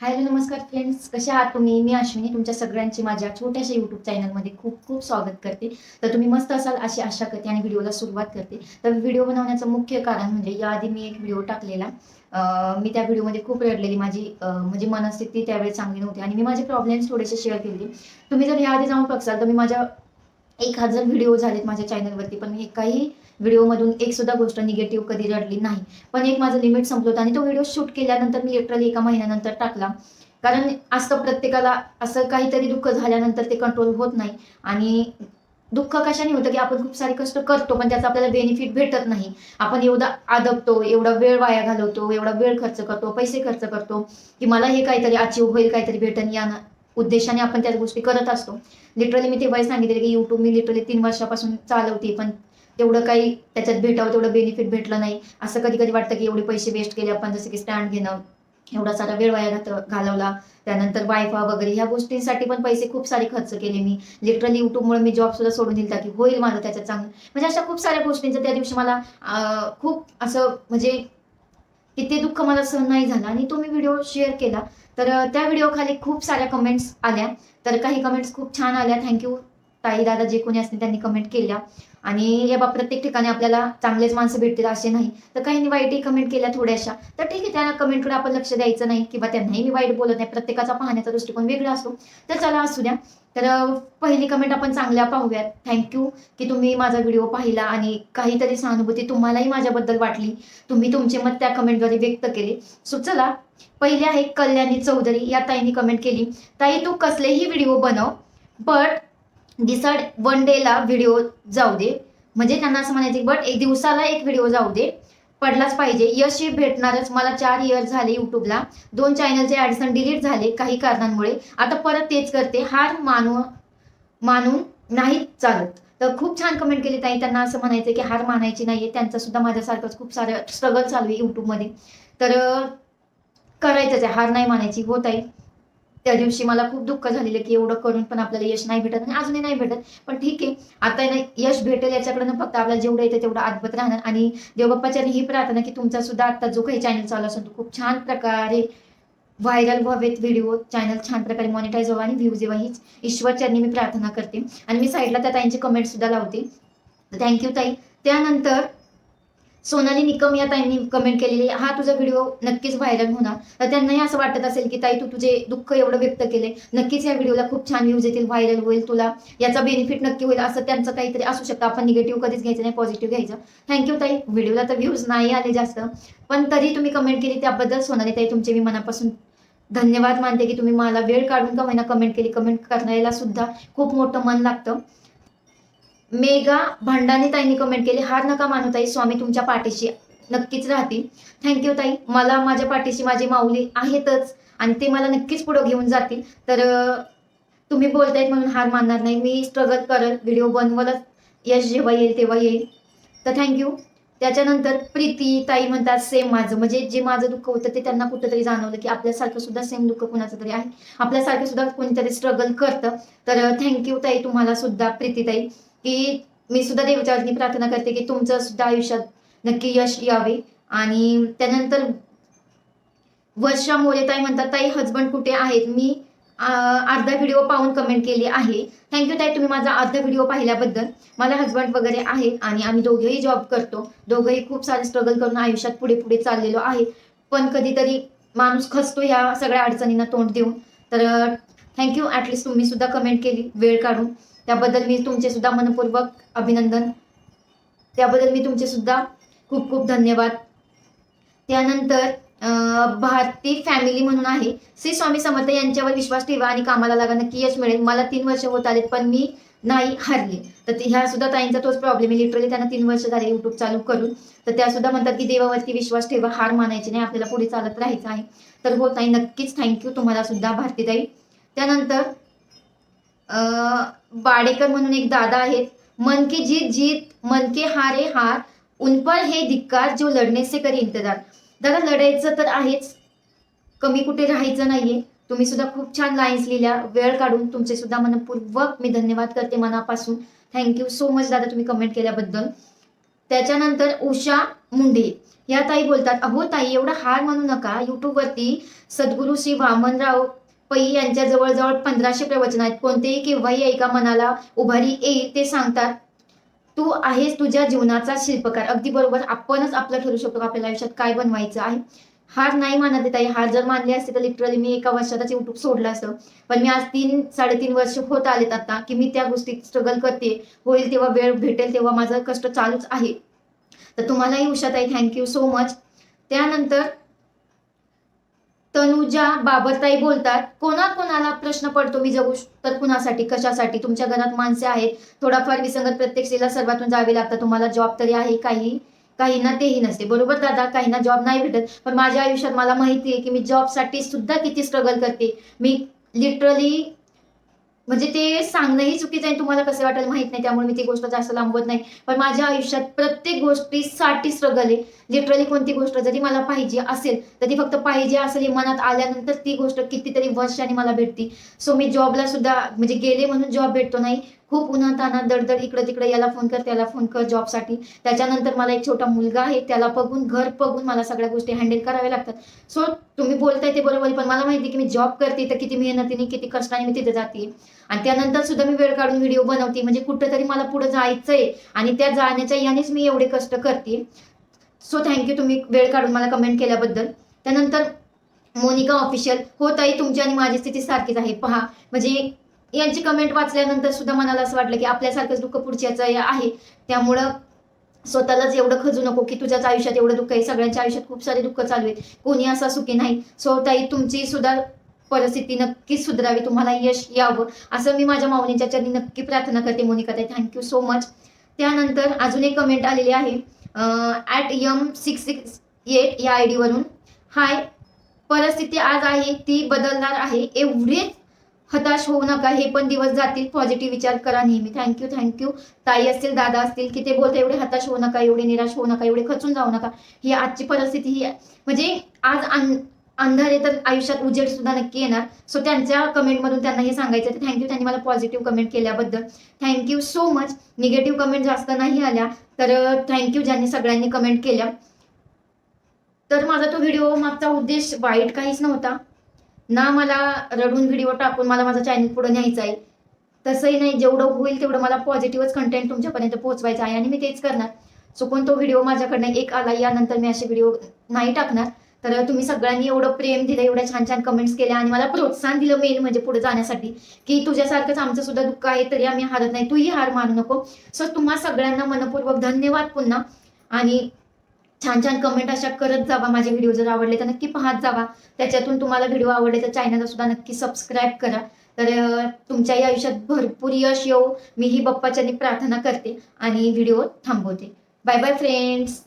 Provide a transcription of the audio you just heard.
Hello नमस्कार friends कसे आहात तुम्ही? मी अश्विनी. तुमच्या सगळ्यांची माझ्या छोट्याशा युट्यूब चॅनलमध्ये खूप खूप स्वागत करते. तर तुम्ही मस्त असाल अशी आशा करते आणि व्हिडिओला सुरुवात करते. तर व्हिडिओ बनवण्याचं मुख्य कारण म्हणजे याआधी मी एक व्हिडिओ टाकलेला. मी त्या व्हिडिओमध्ये खूप रडलेली. माझी म्हणजे मनस्थिती त्यावेळी चांगली नव्हती आणि मी माझे प्रॉब्लेम्स थोडेसे शेअर केले. तुम्ही जर याआधी जाऊन बघसाल तर मी माझ्या एक हजार व्हिडिओ झालेत माझ्या चॅनलवरती पण मी काही व्हिडिओमधून एक सुद्धा गोष्ट निगेटिव्ह कधी रडली नाही. पण एक माझं लिमिट संपलं होतं आणि तो व्हिडिओ शूट केल्यानंतर मी लिटरली एका महिन्यानंतर टाकला. कारण असतं प्रत्येकाला असं काहीतरी दुःख झाल्यानंतर ते कंट्रोल होत नाही. आणि दुःख कशाने होतं की आपण खूप सारे कष्ट करतो पण त्याचा आपल्याला बेनिफिट भेटत नाही. आपण एवढा आदबतो एवढा वेळ वाया घालवतो एवढा वेळ खर्च करतो पैसे खर्च करतो की मला हे काहीतरी अचीव होईल काहीतरी भेटन या उद्देशाने आपण त्या गोष्टी करत असतो. लिटरली मी तेव्हाही सांगितले की युट्यूब मी लिटरली तीन वर्षापासून चालवते पण तेवढं काही त्याच्यात भेटावं तेवढं बेनिफिट भेटलं नाही. असं कधी कधी वाटतं की एवढे पैसे वेस्ट केले आपण जसं की स्टँड घेणं एवढा सारा वेळ वाया घात घालवला. त्यानंतर वायफा वगैरे ह्या गोष्टींसाठी पण पैसे खूप सारे खर्च केले मी. लिटरली युट्यूबमुळे मी जॉब सुद्धा सोडून दिला की होईल माझं त्याच्यात चांगलं. म्हणजे अशा खूप साऱ्या गोष्टींचं त्या दिवशी मला खूप असं म्हणजे की ते दुःख मला सहन नाही झालं. आणि तो मी व्हिडिओ शेअर केला. तर त्या व्हिडिओ खाली खूप साऱ्या कमेंट्स आल्या. तर काही कमेंट्स खूप छान आल्या. थँक्यू ताई दादा जे कोणी असतील त्यांनी कमेंट केल्या. आणि या बा प्रत्येक ठिकाणी आपल्याला चांगलेच माणसं भेटतील असे नाही. तर काहींनी वाईटही कमेंट केल्या थोड्याशा. तर ठीक आहे त्या कमेंटकडे आपण लक्ष द्यायचं नाही किंवा त्यांनाही मी वाईट बोलत नाही. प्रत्येकाचा पाहण्याचा दृष्टिकोन वेगळा असतो. तर चला असू द्या. तर पहिली कमेंट आपण चांगल्या पाहूयात. थँक्यू की तुम्ही माझा व्हिडिओ पाहिला आणि काहीतरी सहानुभूती तुम्हालाही माझ्याबद्दल वाटली. तुम्ही तुमचे मत त्या कमेंटद्वारे व्यक्त केले. सो चला. पहिले आहे कल्याणी चौधरी. या ताईने कमेंट केली. ताई तू कसलेही व्हिडिओ बनव बट डिसाइड वन डेला व्हिडिओ जाऊ दे. म्हणजे त्यांना असं म्हणायचं बट एक दिवसाला एक व्हिडिओ जाऊ दे. पडलाच पाहिजे. यश हे भेटणारच. मला चार इयर झाले युट्यूबला दोन चॅनलचे ॲडिसन डिलीट झाले काही कारणांमुळे. आता परत तेच करते. हार मानू मानून नाही चालत. तर खूप छान कमेंट केली ताई. त्यांना असं म्हणायचं की हार मानायची नाहीये. त्यांचा सुद्धा माझ्यासारखंच खूप सारं स्ट्रगल चालू आहे युट्यूबमध्ये तर करायचंच आहे. हार नाही मानायची. होत आहे त्या दिवशी मला खूप दुःख झालेलं की एवढं करून पण आपल्याला यश नाही भेटत आणि अजूनही नाही भेटत. पण ठीक आहे आता ना यश भेटेल याच्याकडनं फक्त आपल्याला जेवढं येतं तेवढं आदबत राहणार. आणि देवबाप्पाच्या ही प्रार्थना की तुमचा सुद्धा आता जो काही चॅनल चालू असेल तो खूप छान प्रकारे व्हायरल व्हावेत व्हिडिओ चॅनल छान प्रकारे मॉनिटाईज व्हावा आणि व्ह्यूज येवा हीच ईश्वरचरणी मी प्रार्थना करते. आणि मी साईडला त्या ताईंची कमेंट सुद्धा लावते. थँक्यू ताई. त्यानंतर सोनाली निकम या ताईंनी कमेंट केलेली हा तुझा व्हिडिओ नक्कीच व्हायरल होणार. तर त्यांनाही असं वाटत असेल की ताई तू तुझे दुःख एवढं व्यक्त केले नक्कीच या व्हिडिओला खूप छान व्ह्यूज येतील व्हायरल होईल तुला. याचा बेनिफिट नक्की होईल. असं त्यांचं काहीतरी असू शकतं. आपण निगेटिव्ह कधीच घ्यायचं नाही पॉझिटिव्ह घ्यायचं. थँक्यू ताई. व्हिडिओला तर व्ह्यूज नाही आले जास्त. पण तरी तुम्ही कमेंट केली त्याबद्दल सोनाली ताई तुमचे मी मनापासून धन्यवाद मानते की तुम्ही मला वेळ काढून का महिना कमेंट केली. कमेंट करण्याला सुद्धा खूप मोठं मन लागतं. मेगा भांडाने ताईंनी कमेंट केली. हार नका मानू ताई स्वामी तुमच्या पाठीशी नक्कीच राहतील. थँक्यू ताई. मला माझ्या पाठीशी माझी माऊली आहेतच आणि ते मला नक्कीच पुढे घेऊन जातील. तर तुम्ही बोलतायत म्हणून हार मानणार नाही. मी स्ट्रगल करत व्हिडिओ बनवलंच. यश जेव्हा येईल तेव्हा येईल. तर थँक्यू त्याच्यानंतर प्रीती ताई म्हणतात सेम माझं. म्हणजे जे माझं दुःख होतं ते त्यांना कुठंतरी जाणवलं की आपल्यासारखं सुद्धा सेम दुःख कुणाचं तरी आहे. आपल्यासारखं सुद्धा कोणीतरी स्ट्रगल करतं. तर थँक्यू ताई तुम्हाला सुद्धा प्रीती ताई. की मी सुद्धा देवचरणी प्रार्थना करते की तुमचं सुद्धा आयुष्यात नक्की यश यावे. आणि त्यानंतर वर्षा मोरे ताई म्हणतात ताई हजबंड कुठे आहेत? मी अर्धा व्हिडिओ पाहून कमेंट केली आहे. थँक्यू ताई तुम्ही माझा अर्धा व्हिडिओ पाहिल्याबद्दल. मला हजबंड वगैरे आहे आणि आम्ही दोघेही जॉब करतो. दोघंही खूप सारे स्ट्रगल करून आयुष्यात पुढे पुढे चाललेलो आहे. पण कधीतरी माणूस खचतो ह्या सगळ्या अडचणींना तोंड देऊन. तर थँक्यू ॲटलिस्ट तुम्ही सुद्धा कमेंट केली वेळ काढून. त्याबद्दल मी तुमचे सुद्धा मनपूर्वक अभिनंदन. त्याबद्दल मी तुमचे सुद्धा खूप खूप धन्यवाद. त्यानंतर भारती फॅमिली म्हणून आहे. श्री स्वामी समर्थ यांच्यावर विश्वास ठेवा आणि कामाला लागा. नक्की यश मिळेल. मला तीन वर्ष होत आलेत पण मी नाही हारले. तर ह्या सुद्धा ताईंचा तोच प्रॉब्लेम आहे. लिटरली त्यांना तीन वर्ष झाले युट्यूब चालू करून. तर त्या सुद्धा म्हणतात की देवावरती विश्वास ठेवा. हार मानायची नाही. आपल्याला पुढे चालत राहायचं आहे. तर हो ताई नक्कीच थँक्यू तुम्हाला सुद्धा भारतीताई त्यानंतर बाडेकर म्हणून एक दादा आहेत. मन की जीत जीत मन के हारे हार उनपर हे धिक्कार जो लढणे से इंतजार. दादा लढायचं तर आहेच. कमी कुठे राहायचं नाहीये. तुम्ही सुद्धा खूप छान लाईन्स लिहिल्या. वेळ काढून तुमचे सुद्धा मनपूर्वक मी धन्यवाद करते मनापासून. थँक्यू सो मच दादा तुम्ही कमेंट केल्याबद्दल. त्याच्यानंतर उषा मुंडे. या ताई बोलतात अहो ताई एवढा हार म्हणू नका. युट्यूबवरती सद्गुरू श्री वामनराव पै यांच्या जवळजवळ पंधराशे प्रवचन आहेत. कोणतेही केव्हाही एका मनाला उभारी येईल ते सांगतात. तू आहेस तुझ्या जीवनाचा शिल्पकार. अगदी बरोबर. आपणच आपलं ठरू शकतो आपल्या आपल्याला आयुष्यात? काय बनवायचं आहे? हार नाही मानत ताई हार जर मानले असते तर लिटरली मी एका वर्षातच युट्यूब सोडलं असतं. पण मी आज तीन साडेतीन वर्ष होत आलेत आता की मी त्या गोष्टीत स्ट्रगल करते. होईल तेव्हा वेळ भेटेल तेव्हा माझं कष्ट चालूच आहे. तर तुम्हालाही उषाताई थँक्यू सो मच त्यानंतर तनुजा बाबरताई बोलतात कोणाकोणाला प्रश्न पडतो मी जगू श- तर कुणासाठी कशासाठी? तुमच्या घरात माणसे आहेत. थोडाफार विसंगत प्रत्येक स्त्रीला सर्वातून जावे लागतं. तुम्हाला जॉब तरी आहे काही? काहींना तेही नसते. बरोबर दादा काहींना जॉब नाही भेटत. पण माझ्या आयुष्यात मला माहिती आहे की मी जॉबसाठी सुद्धा किती स्ट्रगल करते. मी लिटरली म्हणजे ते सांगणंही चुकीचं आहे तुम्हाला कसं वाटेल माहीत नाही त्यामुळे मी ती गोष्ट जास्त लांबवत नाही. पण माझ्या आयुष्यात प्रत्येक गोष्टीसाठी स्ट्रगल आहे. लिटरली कोणती गोष्ट जरी मला पाहिजे असेल तर ती फक्त पाहिजे असेल मनात आल्यानंतर ती गोष्ट कितीतरी वर्षांनी मला भेटती. सो मी जॉबला सुद्धा म्हणजे गेले म्हणून जॉब भेटतो नाही खूप उन्हातानात दडदड इकडं तिकडे याला फोन कर त्याला फोन कर जॉबसाठी त्याच्यानंतर मला एक छोटा मुलगा आहे त्याला बघून घर बघून मला सगळ्या गोष्टी हँडल कराव्या लागतात. सो तुम्ही बोलताय ते बरोबर पण मला माहिती आहे की मी जॉब करते तर किती मेहनतीने किती कष्टाने मी तिथे जाते. आणि त्यानंतर सुद्धा मी वेळ काढून व्हिडिओ बनवते. म्हणजे कुठंतरी मला पुढे जायचंय आणि त्या जाण्याच्या यानेच मी एवढे कष्ट करते. सो थँक्यू तुम्ही वेळ काढून मला कमेंट केल्याबद्दल. त्यानंतर मोनिका ऑफिशियल हो ताई तुमची आणि माझी स्थिती सारखीच आहे. पहा म्हणजे यांची कमेंट वाचल्यानंतर सुद्धा मनाला असं वाटलं की आपल्यासारखंच दुःख पुढच्याच आहे. त्यामुळं स्वतःलाच एवढं खजू नको की तुझ्याच आयुष्यात एवढं दुःख आहे. सगळ्यांच्या आयुष्यात खूप सारे दुःख चालू आहेत. कोणी असा सुखी नाही. सो ताई तुमची सुद्धा परिस्थिती नक्कीच सुधारावी. तुम्हाला यश यावं. असं मी माझ्या माऊलींच्या चरणी नक्की प्रार्थना करते मोनिका ताई. थँक्यू सो मच त्यानंतर अजून एक कमेंट आलेली आहे. At M six six eight या आय डीवरून हाय परिस्थिती आज आहे ती बदलणार आहे. एवढेच हताश होऊ नका हे पण दिवस जातील. पॉझिटिव्ह विचार करा नेहमी. थँक्यू थँक्यू ताई असतील दादा असतील की ते बोलता एवढे हताश होऊ नका एवढे निराश होऊ नका एवढे खचून जाऊ नका. ही आजची परिस्थिती ही आहे. म्हणजे आज अंधारे तर आयुष्यात उजेड सुद्धा नक्की येणार. सो त्यांच्या कमेंटमधून त्यांना हे सांगायचं तर थँक्यू त्यांनी मला पॉझिटिव्ह कमेंट केल्याबद्दल. Thank you so much negative comment जास्त नाही आल्या तर थँक्यू ज्यांनी सगळ्यांनी कमेंट केल्या. तर माझा तो व्हिडिओ मागचा उद्देश वाईट काहीच नव्हता. ना मला रडून व्हिडिओ टाकून मला माझा चॅनल पुढे न्यायचा आहे. तसंही नाही जेवढं होईल तेवढं मला पॉझिटिव्हच कंटेंट तुमच्यापर्यंत पोहोचवायचं आहे आणि मी तेच करणार. चुकून तो व्हिडिओ माझ्याकडनं एक आला यानंतर मी असे व्हिडिओ नाही टाकणार. तर तुम्ही सगळ्यांनी एवढं प्रेम दिलं एवढ्या छान छान कमेंट्स केल्या आणि मला प्रोत्साहन दिलं मेन म्हणजे पुढे जाण्यासाठी. की तुझ्यासारखंच आमचं सुद्धा दुःख आहे तरी आम्ही हारत नाही. तूही हार मानू नको. सो तुम्हा सगळ्यांना मनपूर्वक धन्यवाद पुन्हा. आणि छान छान कमेंट अशा करत जावा. माझे व्हिडिओ जर आवडले तर नक्की पाहत जावा. त्याच्यातून तुम्हाला व्हिडिओ आवडले तर चॅनलला सुद्धा नक्की सबस्क्राईब करा. तर तुमच्याही आयुष्यात भरपूर यश येऊ मी ही बाप्पाच्यानी प्रार्थना करते आणि व्हिडिओ थांबवते. Bye bye friends